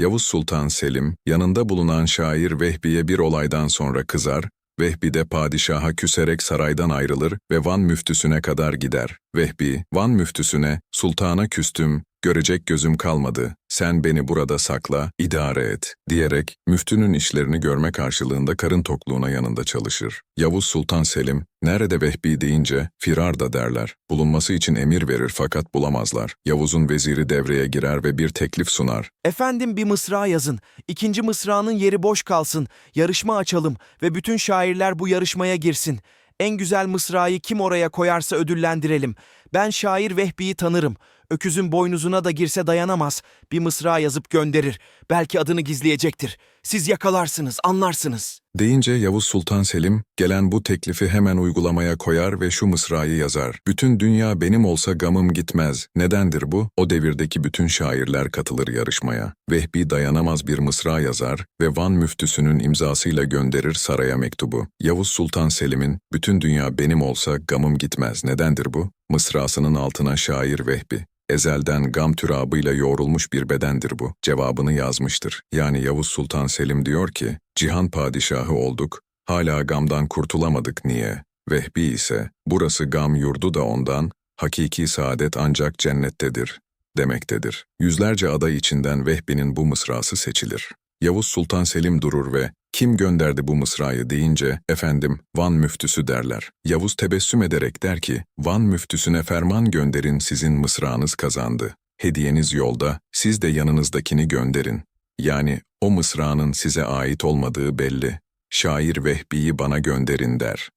Yavuz Sultan Selim, yanında bulunan şair Vehbi'ye bir olaydan sonra kızar, Vehbi de padişaha küserek saraydan ayrılır ve Van müftüsüne kadar gider. Vehbi, Van müftüsüne, sultana küstüm, görecek gözüm kalmadı, sen beni burada sakla, idare et, diyerek müftünün işlerini görme karşılığında karın tokluğuna yanında çalışır. Yavuz Sultan Selim, nerede Vehbi deyince, firar da derler. Bulunması için emir verir fakat bulamazlar. Yavuz'un veziri devreye girer ve bir teklif sunar. Efendim bir mısra yazın. İkinci mısranın yeri boş kalsın. Yarışma açalım ve bütün şairler bu yarışmaya girsin. En güzel mısrayı kim oraya koyarsa ödüllendirelim. Ben şair Vehbi'yi tanırım. Öküzün boynuzuna da girse dayanamaz. Bir mısra yazıp gönderir. Belki adını gizleyecektir. Siz yakalarsınız, anlarsınız. Deyince Yavuz Sultan Selim, gelen bu teklifi hemen uygulamaya koyar ve şu mısrayı yazar. Bütün dünya benim olsa gamım gitmez. Nedendir bu? O devirdeki bütün şairler katılır yarışmaya. Vehbi dayanamaz bir mısra yazar ve Van müftüsünün imzasıyla gönderir saraya mektubu. Yavuz Sultan Selim'in, bütün dünya benim olsa gamım gitmez. Nedendir bu? Mısrasının altına şair Vehbi. Ezelden gam türabıyla yoğrulmuş bir bedendir bu. Cevabını yazmıştır. Yani Yavuz Sultan Selim diyor ki, cihan padişahı olduk, hala gamdan kurtulamadık niye? Vehbi ise, burası gam yurdu da ondan, hakiki saadet ancak cennettedir, demektedir. Yüzlerce aday içinden Vehbi'nin bu mısrası seçilir. Yavuz Sultan Selim durur ve kim gönderdi bu mısrayı deyince efendim Van müftüsü derler. Yavuz tebessüm ederek der ki Van müftüsüne ferman gönderin sizin mısranız kazandı. Hediyeniz yolda siz de yanınızdakini gönderin. Yani o mısranın size ait olmadığı belli. Şair Vehbi'yi bana gönderin der.